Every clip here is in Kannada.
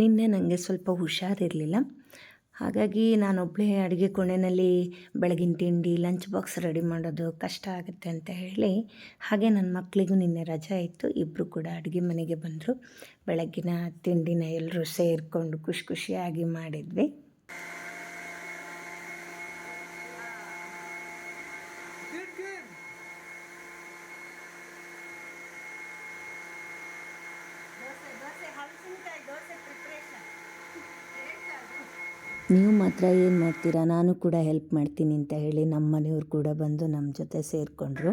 ನಿನ್ನೆ ನನಗೆ ಸ್ವಲ್ಪ ಹುಷಾರಿರಲಿಲ್ಲ. ಹಾಗಾಗಿ ನಾನೊಬ್ಬಳೇ ಅಡುಗೆ ಕೋಣೆಯಲ್ಲಿ ಬೆಳಗಿನ ತಿಂಡಿ ಲಂಚ್ ಬಾಕ್ಸ್ ರೆಡಿ ಮಾಡೋದು ಕಷ್ಟ ಆಗುತ್ತೆ ಅಂತ ಹೇಳಿ ಹಾಗೆ ನನ್ನ ಮಕ್ಕಳಿಗೂ ನಿನ್ನೆ ರಜೆ ಇತ್ತು. ಇಬ್ಬರು ಕೂಡ ಅಡುಗೆ ಮನೆಗೆ ಬಂದರು. ಬೆಳಗ್ಗಿನ ತಿಂಡಿನ ಎಲ್ಲರೂ ಸೇರಿಕೊಂಡು ಖುಷಿ ಖುಷಿಯಾಗಿ ಮಾಡಿದ್ವಿ. ನೀವು ಮಾತ್ರ ಏನು ಮಾಡ್ತೀರಾ? ನಾನು ಕೂಡ ಹೆಲ್ಪ್ ಮಾಡ್ತೀನಿ ಅಂತ ಹೇಳಿ ನಮ್ಮ ಮನೆಯವ್ರು ಕೂಡ ಬಂದು ನಮ್ಮ ಜೊತೆ ಸೇರಿಕೊಂಡ್ರು.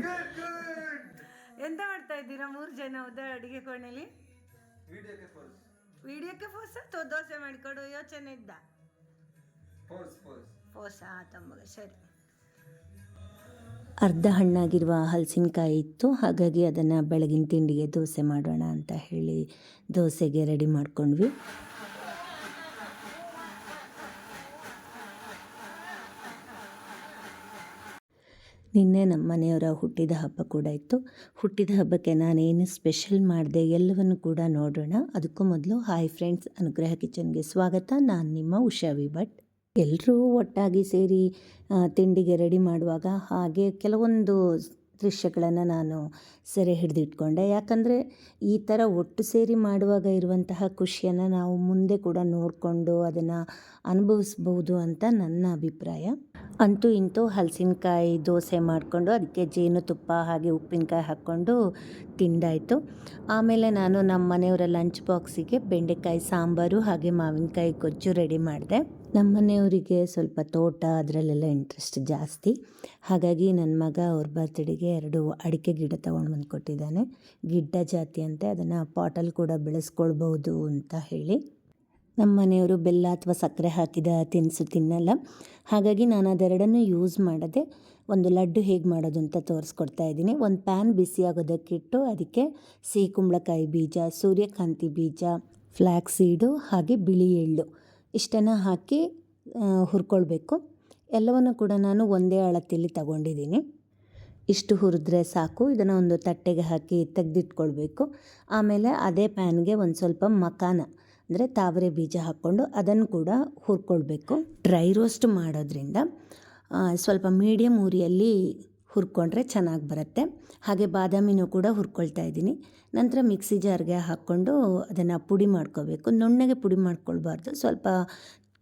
ಎಂತ ಮಾಡ್ತಾ ಇದ್ದೀರಾ ಮೂರು ಜನ? ಹೌದಾ ಅಡುಗೆ ಕೋಣೆಲಿ? ವಿಡಿಯೋಕ್ಕೆ ಫೋರ್ಸ್ ವಿಡಿಯೋಕ್ಕೆ ಫೋಸ ತೋ ದೋಸೆ ಮಾಡಿಕೊಡು ಯೋಚನೆ ಇದ್ದ? ಫೋರ್ಸ್ ತಮ್ಮಗ ಸರಿ. ಅರ್ಧ ಹಣ್ಣಾಗಿರುವ ಹಲಸಿನಕಾಯಿ ಇತ್ತು ಹಾಗಾಗಿ ಅದನ್ನು ಬೆಳಗಿನ ತಿಂಡಿಗೆ ದೋಸೆ ಮಾಡೋಣ ಅಂತ ಹೇಳಿ ದೋಸೆಗೆ ರೆಡಿ ಮಾಡ್ಕೊಂಡ್ವಿ. ನಿನ್ನೆ ನಮ್ಮ ಮನೆಯವರ ಹುಟ್ಟಿದ ಹಬ್ಬ ಕೂಡ ಇತ್ತು. ಹುಟ್ಟಿದ ಹಬ್ಬಕ್ಕೆ ನಾನೇನು ಸ್ಪೆಷಲ್ ಮಾಡಿದೆ ಎಲ್ಲವನ್ನು ಕೂಡ ನೋಡೋಣ. ಅದಕ್ಕೂ ಮೊದಲು ಹಾಯ್ ಫ್ರೆಂಡ್ಸ್ ಅನುಗ್ರಹ ಕಿಚನ್ಗೆ ಸ್ವಾಗತ. ನಾನು ನಿಮ್ಮ ಉಷಾ ವಿ ಭಟ್ ಎಲ್ಲರೂ ಒಟ್ಟಾಗಿ ಸೇರಿ ತಿಂಡಿಗೆ ರೆಡಿ ಮಾಡುವಾಗ ಹಾಗೆ ಕೆಲವೊಂದು ದೃಶ್ಯಗಳನ್ನು ನಾನು ಸೆರೆ ಹಿಡಿದಿಟ್ಕೊಂಡೆ. ಯಾಕಂದರೆ ಈ ಥರ ಒಟ್ಟು ಸೇರಿ ಮಾಡುವಾಗ ಇರುವಂತಹ ಖುಷಿಯನ್ನು ನಾವು ಮುಂದೆ ಕೂಡ ನೋಡಿಕೊಂಡು ಅದನ್ನು ಅನುಭವಿಸ್ಬೋದು ಅಂತ ನನ್ನ ಅಭಿಪ್ರಾಯ. ಅಂತೂ ಇಂತೂ ಹಲಸಿನಕಾಯಿ ದೋಸೆ ಮಾಡಿಕೊಂಡು ಅದಕ್ಕೆ ಜೇನುತುಪ್ಪ ಹಾಗೆ ಉಪ್ಪಿನಕಾಯಿ ಹಾಕ್ಕೊಂಡು ತಿಂದಾಯಿತು. ಆಮೇಲೆ ನಾನು ನಮ್ಮ ಮನೆಯವರ ಲಂಚ್ ಬಾಕ್ಸಿಗೆ ಬೆಂಡೆಕಾಯಿ ಸಾಂಬಾರು ಹಾಗೆ ಮಾವಿನಕಾಯಿ ಗೊಜ್ಜು ರೆಡಿ ಮಾಡಿದೆ. ನಮ್ಮ ಮನೆಯವರಿಗೆ ಸ್ವಲ್ಪ ತೋಟ, ಅದರಲ್ಲೆಲ್ಲ ಇಂಟ್ರೆಸ್ಟ್ ಜಾಸ್ತಿ. ಹಾಗಾಗಿ ನನ್ನ ಮಗ ಅವ್ರ ಬರ್ತ್ಡೇಗೆ ಎರಡು ಅಡಿಕೆ ಗಿಡ ತೊಗೊಂಡು ಬಂದು ಕೊಟ್ಟಿದ್ದಾನೆ ಗಿಡ್ಡ ಜಾತಿ ಅಂತೆ, ಅದನ್ನು ಪಾಟಲ್ಲಿ ಕೂಡ ಬೆಳೆಸ್ಕೊಳ್ಬೋದು ಅಂತ ಹೇಳಿ. ನಮ್ಮ ಮನೆಯವರು ಬೆಲ್ಲ ಅಥವಾ ಸಕ್ಕರೆ ಹಾಕಿದ ತಿನಿಸು ತಿನ್ನಲ್ಲ. ಹಾಗಾಗಿ ನಾನು ಅದೆರಡನ್ನೂ ಯೂಸ್ ಮಾಡದೆ ಒಂದು ಲಡ್ಡು ಹೇಗೆ ಮಾಡೋದು ಅಂತ ತೋರಿಸ್ಕೊಡ್ತಾ ಇದ್ದೀನಿ. ಒಂದು ಪ್ಯಾನ್ ಬಿಸಿ ಆಗೋದಕ್ಕಿಟ್ಟು ಅದಕ್ಕೆ ಸಿಹಿ ಕುಂಬಳಕಾಯಿ ಬೀಜ, ಸೂರ್ಯಕಾಂತಿ ಬೀಜ ಫ್ಲ್ಯಾಕ್ ಸೀಡು ಹಾಗೆ ಬಿಳಿ ಎಳ್ಳು ಇಷ್ಟನ್ನು ಹಾಕಿ ಹುರ್ಕೊಳ್ಬೇಕು. ಎಲ್ಲವನ್ನು ಕೂಡ ನಾನು ಒಂದೇ ಅಳತಿಯಲ್ಲಿ ತಗೊಂಡಿದ್ದೀನಿ. ಇಷ್ಟು ಹುರಿದ್ರೆ ಸಾಕು. ಇದನ್ನು ಒಂದು ತಟ್ಟೆಗೆ ಹಾಕಿ ತೆಗೆದಿಟ್ಕೊಳ್ಬೇಕು. ಆಮೇಲೆ ಅದೇ ಪ್ಯಾನ್ಗೆ ಒಂದು ಸ್ವಲ್ಪ ಮಕಾನ. ಅಂದರೆ ತಾವರೆ ಬೀಜ ಹಾಕ್ಕೊಂಡು ಅದನ್ನು ಕೂಡ ಹುರ್ಕೊಳ್ಬೇಕು. ಡ್ರೈ ರೋಸ್ಟ್ ಮಾಡೋದ್ರಿಂದ ಸ್ವಲ್ಪ ಮೀಡಿಯಮ್ ಉರಿಯಲ್ಲಿ ಹುರ್ಕೊಂಡ್ರೆ ಚೆನ್ನಾಗಿ ಬರುತ್ತೆ. ಹಾಗೆ ಬಾದಾಮಿನೂ ಕೂಡ ಹುರ್ಕೊಳ್ತಾ ಇದ್ದೀನಿ. ನಂತರ ಮಿಕ್ಸಿ ಜಾರ್ಗೆ ಹಾಕ್ಕೊಂಡು ಅದನ್ನು ಪುಡಿ ಮಾಡ್ಕೋಬೇಕು. ನುಣ್ಣಗೆ ಪುಡಿ ಮಾಡ್ಕೊಳ್ಬಾರ್ದು. ಸ್ವಲ್ಪ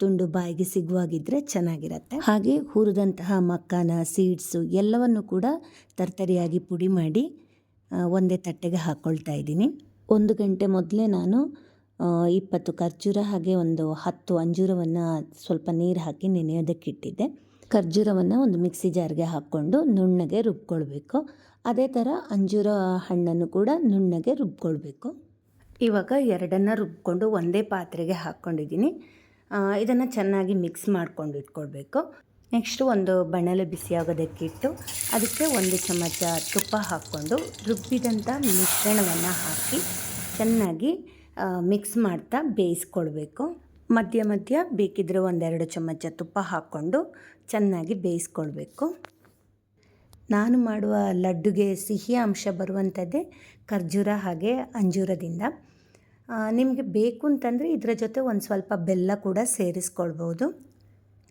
ತುಂಡು ಬಾಯಿಗೆ ಸಿಗುವಾಗಿದ್ದರೆ ಚೆನ್ನಾಗಿರುತ್ತೆ. ಹಾಗೆ ಹುರಿದಂತಹ ಮಕ್ಕಾನ ಸೀಡ್ಸು ಎಲ್ಲವನ್ನು ಕೂಡ ತರ್ತರಿಯಾಗಿ ಪುಡಿ ಮಾಡಿ ಒಂದೇ ತಟ್ಟೆಗೆ ಹಾಕ್ಕೊಳ್ತಾ ಇದ್ದೀನಿ. ಒಂದು ಗಂಟೆ ಮೊದಲೇ ನಾನು ಇಪ್ಪತ್ತು ಖರ್ಜೂರ ಹಾಗೆ ಒಂದು ಹತ್ತು ಅಂಜೂರವನ್ನು ಸ್ವಲ್ಪ ನೀರು ಹಾಕಿ ನೆನೆಯೋದಕ್ಕೆ ಇಟ್ಟಿದ್ದೆ ಖರ್ಜೂರವನ್ನು ಒಂದು ಮಿಕ್ಸಿ ಜಾರ್ಗೆ ಹಾಕ್ಕೊಂಡು ನುಣ್ಣಗೆ ರುಬ್ಕೊಳ್ಬೇಕು. ಅದೇ ಥರ ಅಂಜೂರ ಹಣ್ಣನ್ನು ಕೂಡ ನುಣ್ಣಗೆ ರುಬ್ಕೊಳ್ಬೇಕು. ಇವಾಗ ಎರಡನ್ನು ರುಬ್ಕೊಂಡು ಒಂದೇ ಪಾತ್ರೆಗೆ ಹಾಕ್ಕೊಂಡಿದ್ದೀನಿ. ಇದನ್ನು ಚೆನ್ನಾಗಿ ಮಿಕ್ಸ್ ಮಾಡ್ಕೊಂಡು ಇಟ್ಕೊಳ್ಬೇಕು. ನೆಕ್ಸ್ಟು ಒಂದು ಬಣಲೆ ಬಿಸಿಯಾಗೋದಕ್ಕಿಟ್ಟು ಅದಕ್ಕೆ ಒಂದು ಚಮಚ ತುಪ್ಪ ಹಾಕ್ಕೊಂಡು ರುಬ್ಬಿದಂಥ ಮಿಶ್ರಣವನ್ನು ಹಾಕಿ ಚೆನ್ನಾಗಿ ಮಿಕ್ಸ್ ಮಾಡ್ತಾ ಬೇಯಿಸ್ಕೊಳ್ಬೇಕು. ಮಧ್ಯ ಮಧ್ಯ ಬೇಕಿದ್ದರೆ ಒಂದೆರಡು ಚಮಚ ತುಪ್ಪ ಹಾಕ್ಕೊಂಡು ಚೆನ್ನಾಗಿ ಬೇಯಿಸ್ಕೊಳ್ಬೇಕು. ನಾನು ಮಾಡುವ ಲಡ್ಡುಗೆ ಸಿಹಿ ಅಂಶ ಬರುವಂಥದ್ದೇ ಖರ್ಜೂರ ಹಾಗೆ ಅಂಜೂರದಿಂದ. ನಿಮಗೆ ಬೇಕು ಅಂತಂದರೆ ಇದರ ಜೊತೆ ಒಂದು ಸ್ವಲ್ಪ ಬೆಲ್ಲ ಕೂಡ ಸೇರಿಸ್ಕೊಳ್ಬೋದು.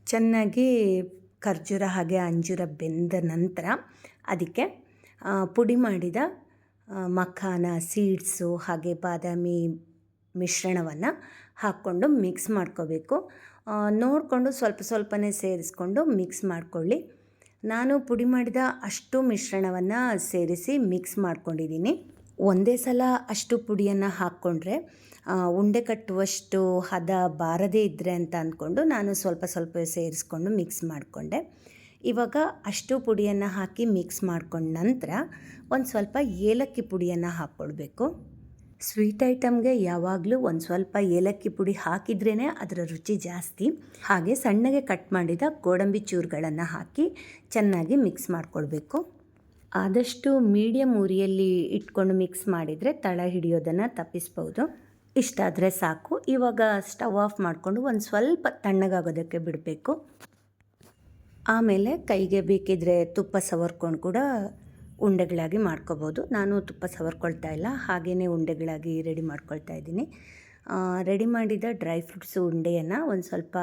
ಚೆನ್ನಾಗಿ ಖರ್ಜೂರ ಹಾಗೆ ಅಂಜೂರ ಬೆಂದ ನಂತರ ಅದಕ್ಕೆ ಪುಡಿ ಮಾಡಿದ ಮಖಾನ, ಸೀಡ್ಸು ಹಾಗೆ ಬಾದಾಮಿ ಮಿಶ್ರಣವನ್ನು ಹಾಕ್ಕೊಂಡು ಮಿಕ್ಸ್ ಮಾಡ್ಕೋಬೇಕು. ನೋಡಿಕೊಂಡು ಸ್ವಲ್ಪ ಸ್ವಲ್ಪನೇ ಸೇರಿಸ್ಕೊಂಡು ಮಿಕ್ಸ್ ಮಾಡಿಕೊಳ್ಳಿ. ನಾನು ಪುಡಿ ಮಾಡಿದ ಅಷ್ಟು ಮಿಶ್ರಣವನ್ನು ಸೇರಿಸಿ ಮಿಕ್ಸ್ ಮಾಡ್ಕೊಂಡಿದ್ದೀನಿ. ಒಂದೇ ಸಲ ಅಷ್ಟು ಪುಡಿಯನ್ನು ಹಾಕ್ಕೊಂಡ್ರೆ ಉಂಡೆ ಕಟ್ಟುವಷ್ಟು ಹದ ಬಾರದೇ ಇದ್ದರೆ ಅಂತ ಅಂದ್ಕೊಂಡು ನಾನು ಸ್ವಲ್ಪ ಸ್ವಲ್ಪ ಸೇರಿಸ್ಕೊಂಡು ಮಿಕ್ಸ್ ಮಾಡಿಕೊಂಡೆ. ಇವಾಗ ಅಷ್ಟು ಪುಡಿಯನ್ನು ಹಾಕಿ ಮಿಕ್ಸ್ ಮಾಡ್ಕೊಂಡ ನಂತರ ಒಂದು ಸ್ವಲ್ಪ ಏಲಕ್ಕಿ ಪುಡಿಯನ್ನು ಹಾಕ್ಕೊಳ್ಬೇಕು. ಸ್ವೀಟ್ ಐಟಮ್ಗೆ ಯಾವಾಗಲೂ ಒಂದು ಸ್ವಲ್ಪ ಏಲಕ್ಕಿ ಪುಡಿ ಹಾಕಿದ್ರೇ ಅದರ ರುಚಿ ಜಾಸ್ತಿ. ಹಾಗೆ ಸಣ್ಣಗೆ ಕಟ್ ಮಾಡಿದ ಗೋಡಂಬಿ ಚೂರುಗಳನ್ನು ಹಾಕಿ ಚೆನ್ನಾಗಿ ಮಿಕ್ಸ್ ಮಾಡಿಕೊಳ್ಬೇಕು. ಆದಷ್ಟು ಮೀಡಿಯಮ್ ಉರಿಯಲ್ಲಿ ಇಟ್ಕೊಂಡು ಮಿಕ್ಸ್ ಮಾಡಿದರೆ ತಳ ಹಿಡಿಯೋದನ್ನು ತಪ್ಪಿಸ್ಬೋದು. ಇಷ್ಟಾದರೆ ಸಾಕು. ಇವಾಗ ಸ್ಟವ್ ಆಫ್ ಮಾಡಿಕೊಂಡು ಒಂದು ಸ್ವಲ್ಪ ತಣ್ಣಗಾಗೋದಕ್ಕೆ ಬಿಡಬೇಕು. ಆಮೇಲೆ ಕೈಗೆ ಬೇಕಿದ್ರೆ ತುಪ್ಪ ಸವರ್ಕೊಂಡು ಕೂಡ ಉಂಡೆಗಳಾಗಿ ಮಾಡ್ಕೋಬೋದು. ನಾನು ತುಪ್ಪ ಸವರ್ಕೊಳ್ತಾ ಇಲ್ಲ. ಹಾಗೆಯೇ ಉಂಡೆಗಳಾಗಿ ರೆಡಿ ಮಾಡ್ಕೊಳ್ತಾ ಇದ್ದೀನಿ. ರೆಡಿ ಮಾಡಿದ ಡ್ರೈ ಫ್ರೂಟ್ಸ್ ಉಂಡೆಯನ್ನು ಒಂದು ಸ್ವಲ್ಪ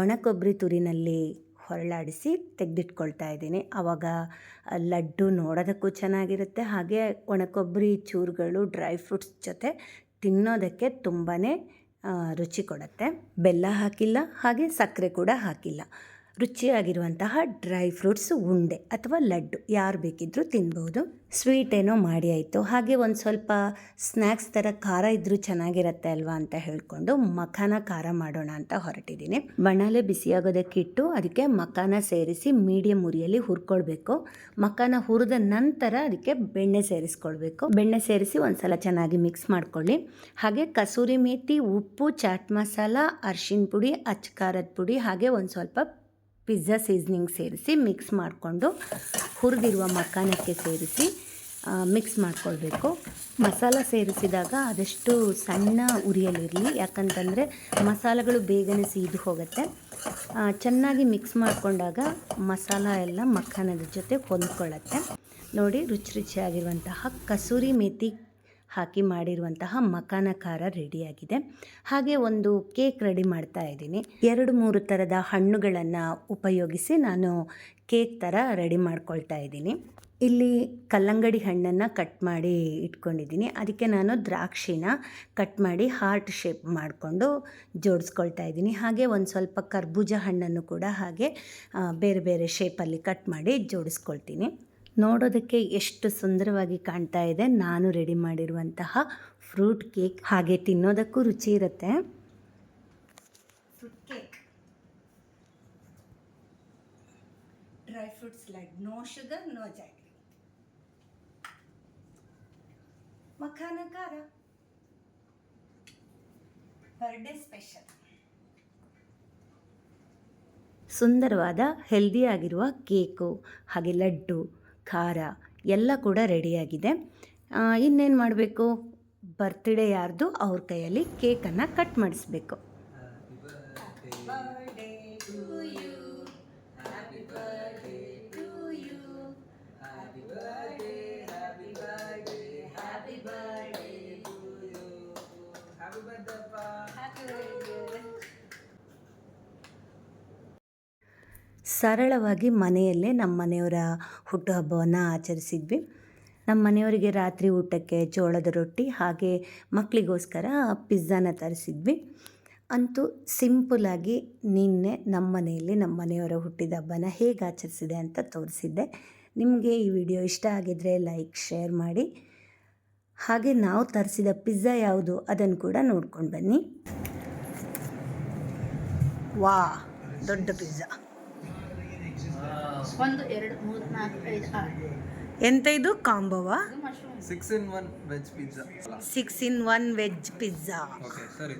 ಒಣ ಕೊಬ್ಬರಿ ತುರಿನಲ್ಲಿ ಹೊರಳಾಡಿಸಿ ತೆಗೆದಿಟ್ಕೊಳ್ತಾ ಇದ್ದೀನಿ. ಆವಾಗ ಲಡ್ಡು ನೋಡೋದಕ್ಕೂ ಚೆನ್ನಾಗಿರುತ್ತೆ. ಹಾಗೆ ಒಣ ಕೊಬ್ಬರಿ ಚೂರುಗಳು, ಡ್ರೈ ಫ್ರೂಟ್ಸ್ ಜೊತೆ ತಿನ್ನೋದಕ್ಕೆ ತುಂಬಾ ರುಚಿ ಕೊಡುತ್ತೆ. ಬೆಲ್ಲ ಹಾಕಿಲ್ಲ, ಹಾಗೆ ಸಕ್ಕರೆ ಕೂಡ ಹಾಕಿಲ್ಲ. ರುಚಿಯಾಗಿರುವಂತಹ ಡ್ರೈ ಫ್ರೂಟ್ಸ್, ಉಂಡೆ ಅಥವಾ ಲಡ್ಡು ಯಾರು ಬೇಕಿದ್ದರೂ ತಿನ್ಬೋದು. ಸ್ವೀಟ್ ಏನೋ ಮಾಡಿ ಆಯಿತು. ಹಾಗೆ ಒಂದು ಸ್ವಲ್ಪ ಸ್ನ್ಯಾಕ್ಸ್ ಥರ ಖಾರ ಇದ್ದರೂ ಚೆನ್ನಾಗಿರುತ್ತೆ ಅಲ್ವಾ ಅಂತ ಹೇಳಿಕೊಂಡು ಮಖಾನ ಖಾರ ಮಾಡೋಣ ಅಂತ ಹೊರಟಿದ್ದೀನಿ. ಬಣಲೆ ಬಿಸಿಯಾಗೋದಕ್ಕೆ ಇಟ್ಟು ಅದಕ್ಕೆ ಮಖಾನ ಸೇರಿಸಿ ಮೀಡಿಯಂ ಉರಿಯಲ್ಲಿ ಹುರ್ಕೊಳ್ಬೇಕು. ಮಖಾನ ಹುರಿದ ನಂತರ ಅದಕ್ಕೆ ಬೆಣ್ಣೆ ಸೇರಿಸ್ಕೊಳ್ಬೇಕು. ಬೆಣ್ಣೆ ಸೇರಿಸಿ ಒಂದ್ಸಲ ಚೆನ್ನಾಗಿ ಮಿಕ್ಸ್ ಮಾಡ್ಕೊಳ್ಳಿ. ಹಾಗೆ ಕಸೂರಿ ಮೇಥಿ ಉಪ್ಪು, ಚಾಟ್ ಮಸಾಲ ಅರ್ಶಿನ ಪುಡಿ, ಅಚ್ಚ ಖಾರದ ಪುಡಿ ಹಾಗೆ ಒಂದು ಸ್ವಲ್ಪ ಪಿಜ್ಜಾ ಸೀಸ್ನಿಂಗ್ ಸೇರಿಸಿ ಮಿಕ್ಸ್ ಮಾಡಿಕೊಂಡು ಹುರಿದಿರುವ ಮಖಾನಕ್ಕೆ ಸೇರಿಸಿ ಮಿಕ್ಸ್ ಮಾಡ್ಕೊಳ್ಬೇಕು. ಮಸಾಲ ಸೇರಿಸಿದಾಗ ಆದಷ್ಟು ಸಣ್ಣ ಉರಿಯಲ್ಲಿರಲಿ. ಯಾಕಂತಂದರೆ ಮಸಾಲೆಗಳು ಬೇಗನೆ ಸೀದು ಹೋಗುತ್ತೆ. ಚೆನ್ನಾಗಿ ಮಿಕ್ಸ್ ಮಾಡಿಕೊಂಡಾಗ ಮಸಾಲ ಎಲ್ಲ ಮಖಾನದ ಜೊತೆ ಹೊಂದ್ಕೊಳ್ಳುತ್ತೆ. ನೋಡಿ, ರುಚಿ ರುಚಿಯಾಗಿರುವಂತಹ ಕಸೂರಿ ಮೇಥಿ ಹಾಕಿ ಮಾಡಿರುವಂತಹ ಮಖಾನ ಖಾರ ರೆಡಿಯಾಗಿದೆ. ಹಾಗೆ ಒಂದು ಕೇಕ್ ರೆಡಿ ಮಾಡ್ತಾ ಇದ್ದೀನಿ. ಎರಡು ಮೂರು ಥರದ ಹಣ್ಣುಗಳನ್ನು ಉಪಯೋಗಿಸಿ ನಾನು ಕೇಕ್ ಥರ ರೆಡಿ ಮಾಡ್ಕೊಳ್ತಾ ಇದ್ದೀನಿ. ಇಲ್ಲಿ ಕಲ್ಲಂಗಡಿ ಹಣ್ಣನ್ನು ಕಟ್ ಮಾಡಿ ಇಟ್ಕೊಂಡಿದ್ದೀನಿ. ಅದಕ್ಕೆ ನಾನು ದ್ರಾಕ್ಷಿನ ಕಟ್ ಮಾಡಿ ಹಾರ್ಟ್ ಶೇಪ್ ಮಾಡಿಕೊಂಡು ಜೋಡಿಸ್ಕೊಳ್ತಾ ಇದ್ದೀನಿ. ಹಾಗೆ ಒಂದು ಸ್ವಲ್ಪ ಕರ್ಬೂಜ ಹಣ್ಣನ್ನು ಕೂಡ ಹಾಗೆ ಬೇರೆ ಬೇರೆ ಶೇಪಲ್ಲಿ ಕಟ್ ಮಾಡಿ ಜೋಡಿಸ್ಕೊಳ್ತೀನಿ. ನೋಡೋದಕ್ಕೆ ಎಷ್ಟು ಸುಂದರವಾಗಿ ಕಾಣ್ತಾ ಇದೆ. ನಾನು ರೆಡಿ ಮಾಡಿರುವಂತಹ ಫ್ರೂಟ್ ಕೇಕ್ ಹಾಗೆ ತಿನ್ನೋದಕ್ಕೂ ರುಚಿ ಇರುತ್ತೆ. Fruit cake dry fruits ಲಡ್ no sugar no jaggery makhana ಖಾರ. ಬರ್ಡೇ ಸ್ಪೆಷಲ್ ಸುಂದರವಾದ ಹೆಲ್ದಿಯಾಗಿರುವ ಕೇಕು ಹಾಗೆ ಲಡ್ಡು ಖಾರ ಎಲ್ಲ ಕೂಡ ರೆಡಿಯಾಗಿದೆ. ಇನ್ನೇನು ಮಾಡಬೇಕು? ಬರ್ತ್ಡೇ ಯಾರ್ದು? ಅವ್ರ ಕೈಯಲ್ಲಿ ಕೇಕನ್ನು ಕಟ್ ಮಾಡಿಸ್ಬೇಕು. ಸರಳವಾಗಿ ಮನೆಯಲ್ಲೇ ನಮ್ಮ ಮನೆಯವರ ಹುಟ್ಟುಹಬ್ಬವನ್ನು ಆಚರಿಸಿದ್ವಿ. ನಮ್ಮ ಮನೆಯವರಿಗೆ ರಾತ್ರಿ ಊಟಕ್ಕೆ ಜೋಳದ ರೊಟ್ಟಿ ಹಾಗೆ ಮಕ್ಕಳಿಗೋಸ್ಕರ ಪಿಜ್ಜಾನ ತರಿಸಿದ್ವಿ. ಅಂತೂ ಸಿಂಪಲಾಗಿ ನಿನ್ನೆ ನಮ್ಮ ಮನೆಯಲ್ಲಿ ನಮ್ಮ ಮನೆಯವರ ಹುಟ್ಟಿದ ಹಬ್ಬನ ಹೇಗೆ ಆಚರಿಸಿದೆ ಅಂತ ತೋರಿಸಿದ್ದೆ. ನಿಮಗೆ ಈ ವಿಡಿಯೋ ಇಷ್ಟ ಆಗಿದ್ದರೆ ಲೈಕ್, ಶೇರ್ ಮಾಡಿ. ಹಾಗೆ ನಾವು ತರಿಸಿದ ಪಿಜ್ಜಾ ಯಾವುದು ಅದನ್ನು ಕೂಡ ನೋಡ್ಕೊಂಡು ಬನ್ನಿ. ವಾ ದೊಡ್ಡ ಪಿಜ್ಜಾ. ಒಂದು ಎರಡು ಮೂರು ನಾಲ್ಕು ಐದು ಆರು. ಎಂತ ಇದು ಕಾಂಬೋವಾ? Six in one veg pizza veg pizza. Six in one veg pizza okay ಸರಿ.